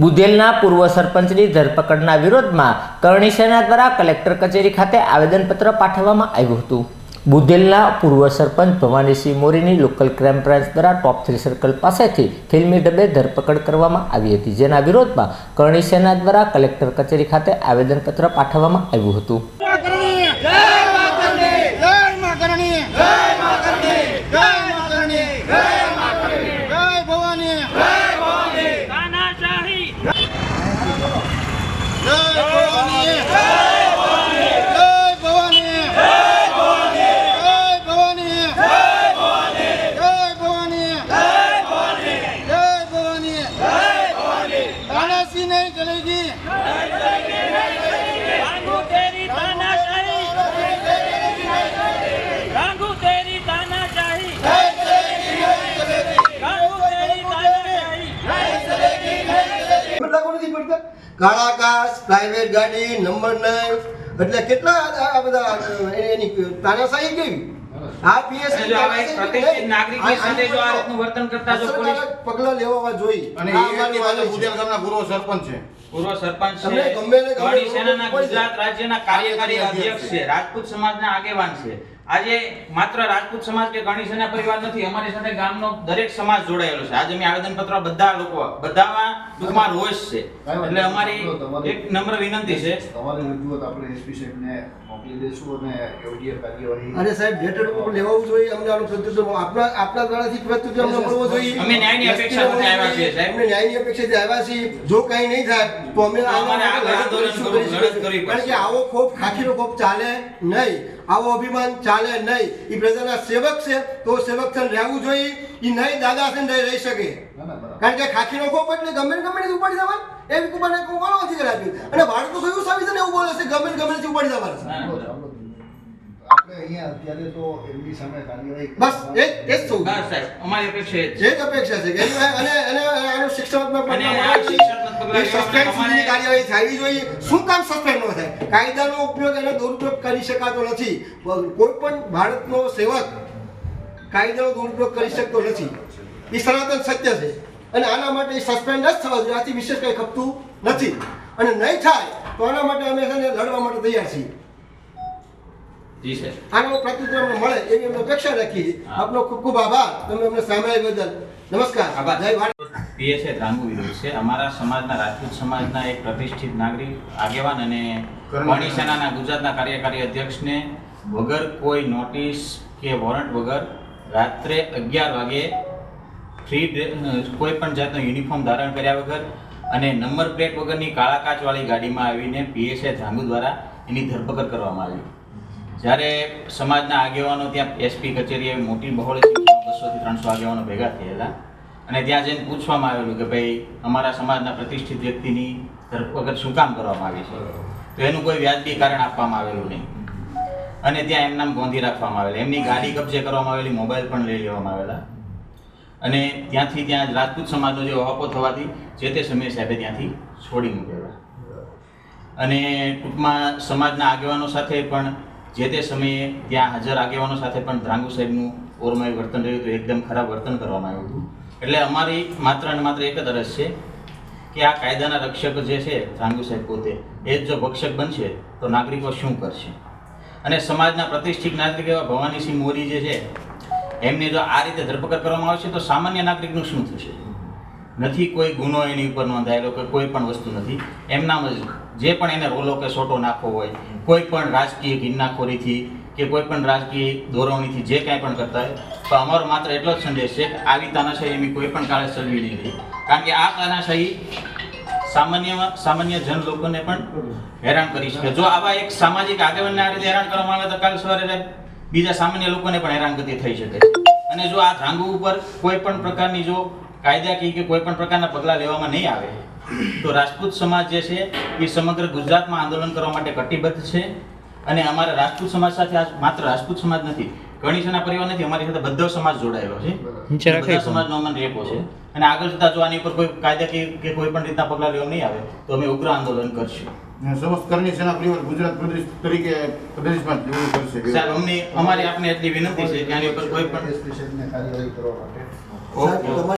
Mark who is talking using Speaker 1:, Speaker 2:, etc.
Speaker 1: બુધેલના પૂર્વ સરપંચની ધરપકડના વિરોધમાં કરણી સેના દ્વારા કલેક્ટર કચેરી ખાતે આવેદનપત્ર પાઠવવામાં આવ્યું હતું. બુધેલના પૂર્વ સરપંચ ભવાનીસિંહ મોરીની લોકલ ક્રાઇમ બ્રાન્ચ દ્વારા ટોપ થ્રી સર્કલ પાસેથી ફિલ્મી ડબ્બે ધરપકડ કરવામાં આવી હતી. જેના વિરોધમાં કરણી સેના દ્વારા કલેક્ટર કચેરી ખાતે આવેદનપત્ર પાઠવવામાં આવ્યું હતું
Speaker 2: જય મા કરણી જય મા કરણી જય મા કરણી જય મા કરણી જય મા કરણી જય ભવાની જય ભવાની
Speaker 3: તાનાશાહી
Speaker 2: જય ભવાની જય ભવાની જય ભવાની જય ભવાની જય ભવાની જય ભવાની જય ભવાની તાનાજી નહીં ચલેગી
Speaker 3: રાંગુ તેરી તાનાશાહી રાંગુ તેરી તાનાશાહી રાંગુ તેરી તાનાશાહી
Speaker 4: લાગુ નથી કાળા કાચ પ્રાઇવેટ ગાડી નંબર નાઇન. એટલે કેટલા આ બધા એની તાનાશાહી કેવી? આ પીએસ
Speaker 5: અને જો આવા એક પ્રતિષ્ઠિત નાગરિકની સાથે જો આ રીતનું વર્તન કરતા જો પોલીસ
Speaker 4: પગલા લેવા જોઈએ.
Speaker 6: અને એ
Speaker 4: વાત
Speaker 6: ગામના પૂર્વ સરપંચ છે.
Speaker 5: પૂર્વ સરપંચ છે.
Speaker 4: ગમે
Speaker 5: સેનાના ગુજરાત રાજ્યના કાર્યકારી અધ્યક્ષ છે. રાજપૂત સમાજના આગેવાન છે. આજે માત્ર રાજપૂત સમાજ કે સેના પરિવાર નથી અમારી સાથે ગામનો દરેક સમાજ જોડાયેલો છે. આજે અમે આવેદનપત્ર બધા લોકો બધામાં ટૂંકમાં રોષ છે. એટલે અમારી એક નમ્ર વિનંતી છે.
Speaker 7: તમારી રજૂઆત આપણે એસપી સાહેબને મોકલી દઈશું અને યોગ્ય કાર્યવાહી
Speaker 4: અરે સાહેબ લેટર ઉપર લેવું જોઈએ અમને આનું પ્રત્યુત્તર આપણા આપણા દ્વારાથી પ્રત્યુત્તર અમને મળવો જોઈએ.
Speaker 5: અમે ન્યાયની અપેક્ષા આવ્યા છીએ, સાહેબ.
Speaker 4: અમને ન્યાયની અપેક્ષાથી આવ્યા છીએ. જો કંઈ નહીં થાય તો અમે. કારણ કે આવો ખોફ ખાખીનો ખોફ ચાલે નહીં. આવો અભિમાન ચાલે નહીં. એ પ્રજાના સેવક છે તો સેવક છે રહેવું જોઈએ. એ નહીં દાદા છે ને રહી શકે. કારણ કે ખાખીનો ખોફ એટલે ગમે ગમે ઉપાડી જવાનું એવી કુમારને કોનો અધિકાર આપ્યો અને ભારત તો કયું સાબિત એવું બોલે છે? ગમે ગમે ઉપાડી જવાનું છે.
Speaker 5: ના, ના, બરાબર.
Speaker 7: આપણે અહીંયા અત્યારે તો એમની સામે કાર્યવાહી
Speaker 4: બસ એ જ એ જ સૌ
Speaker 5: બસ સાહેબ. અમારી અપેક્ષા છે.
Speaker 4: જે જ અપેક્ષા છે કે અને અને આનું શિક્ષાત્મક
Speaker 5: અને
Speaker 4: પગલાં
Speaker 5: આ શિક્ષાત્મક પગલાં
Speaker 4: એ સસ્પેન્ડ
Speaker 5: લેવા
Speaker 4: સુધીની
Speaker 5: અમારે-
Speaker 4: કાર્યવાહી થવી જોઈએ. શું કામ સસ્પેન્ડ ન થાય? કાયદાનો ઉપયોગ દુરુપયોગ કરી શકાતો નથી. કોઈ પણ ભારતનો સેવક કાયદાનો દુરુપયોગ કરી શકતો નથી. એ સનાતન સત્ય છે. અને આના માટે સસ્પેન્ડ જ થવા જોઈએ. આથી વિશેષ કંઈ ખપતું નથી. અને નહીં થાય તો આના માટે અમે લડવા માટે તૈયાર છીએ. આનો પ્રત્યુત્તર મળે એવી અમે અપેક્ષા રાખી. આપનો ખૂબ ખૂબ આભાર. તમે અમને સાંભળ્યા બદલ. નમસ્કાર.
Speaker 5: આભાર.
Speaker 4: જય ભારત
Speaker 5: પીએસએ રાંગુ વિરુદ્ધ છે. અમારા સમાજના રાજપૂત સમાજના એક પ્રતિષ્ઠિત નાગરિક આગેવાન અને કરણી સેનાના ગુજરાતના કાર્યકારી અધ્યક્ષને વગર કોઈ નોટિસ કે વોરંટ વગર રાત્રે અગિયાર વાગે ફ્રી કોઈ પણ જાતનો યુનિફોર્મ ધારણ કર્યા વગર અને નંબર પ્લેટ વગરની કાળા કાચવાળી ગાડીમાં આવીને પીએસએ ધાંગુ દ્વારા એની ધરપકડ કરવામાં આવી. જ્યારે સમાજના આગેવાનો ત્યાં એસપી કચેરીએ મોટી બહોળી બસોથી ત્રણસો આગેવાનો ભેગા થયેલા. અને ત્યાં જઈને પૂછવામાં આવેલું કે ભાઈ, અમારા સમાજના પ્રતિષ્ઠિત વ્યક્તિની ધરપકડ શું કામ કરવામાં આવી છે? તો એનું કોઈ વ્યાજબી કારણ આપવામાં આવેલું નહીં. અને ત્યાં એમ નામ ગોંધી રાખવામાં આવેલા. એમની ગાડી કબજે કરવામાં આવેલી, મોબાઈલ પણ લઈ લેવામાં આવેલા. અને ત્યાંથી ત્યાં રાજપૂત સમાજનો જે ઓહાપો થવાથી જે તે સમયે સાહેબે ત્યાંથી છોડી મૂકેલા. અને ટૂંકમાં સમાજના આગેવાનો સાથે પણ જે તે સમયે ત્યાં હાજર આગેવાનો સાથે પણ ધ્રાંગુ સાહેબનું ઓરમાયું વર્તન રહ્યું હતું, એકદમ ખરાબ વર્તન કરવામાં આવ્યું હતું. એટલે અમારી માત્ર અને માત્ર એક જ અરજ છે કે આ કાયદાના રક્ષક જે છે ધ્રાંગુ સાહેબ પોતે, એ જ જો ભક્ષક બનશે, તો નાગરિકો શું કરશે? અને સમાજના પ્રતિષ્ઠિત નાગરિક એવા ભવાનીસિંહ મોરી જે છે, એમની જો આ રીતે ધરપકડ કરવામાં આવશે, તો સામાન્ય નાગરિકનું શું થશે? નથી, કોઈ ગુનો એની ઉપર નોંધાયેલો કે કોઈ પણ વસ્તુ નથી. એમનામ જ જે પણ એને રોલો કે સોટો નાખવો હોય, કોઈ પણ રાજકીય કિન્નાખોરીથી કે કોઈ પણ રાજકીય દોરવણીથી જે કાંઈ પણ કરતા હોય, તો અમારો માત્ર એટલો જ સંદેશ છે કે આવી તાનાશાહી એમની કોઈ પણ કાળે ચલવી નહીં રહી. કારણ કે આ તાનાશાહી સામાન્ય સામાન્ય જન લોકોને પણ હેરાન કરી શકે. જો આવા એક સામાજિક આગેવાનને આ રીતે હેરાન કરવામાં આવે તો કાલ સવારે બીજા સામાન્ય લોકોને પણ હેરાનગતિ થઈ શકે અને જો આ ધાંગુ ઉપર કોઈ પણ પ્રકારની જો કાયદાકીય કે કોઈ પણ પ્રકારના પગલાં લેવામાં નહીં આવે. તો રાજપૂત સમાજ જે છે એ સમગ્ર ગુજરાતમાં આંદોલન કરવા માટે કટિબદ્ધ છે. અને અમારા રાજપૂત સમાજ સાથે માત્ર રાજપૂત સમાજ નથી ઘણી સેના પરિવાર નથી અમારી સાથે બધો સમાજ જોડાયેલો છે. બધા સમાજનો અમને રેપો છે. અને આગળ જતા જો આની ઉપર કોઈ કાયદાકીય કે કોઈ પણ રીતના પગલાં લેવામાં નહીં આવે તો અમે ઉગ્ર આંદોલન કરશું.
Speaker 6: સમસ્ત કરણી સેના પરિવાર ગુજરાત પ્રદેશ તરીકે પ્રદેશમાં જ એવું કરશે.
Speaker 5: સાહેબ અમને અમારી આપને એટલી વિનંતી છે કે આની ઉપર કોઈ પણ
Speaker 7: કાર્યવાહી કરવા માટે.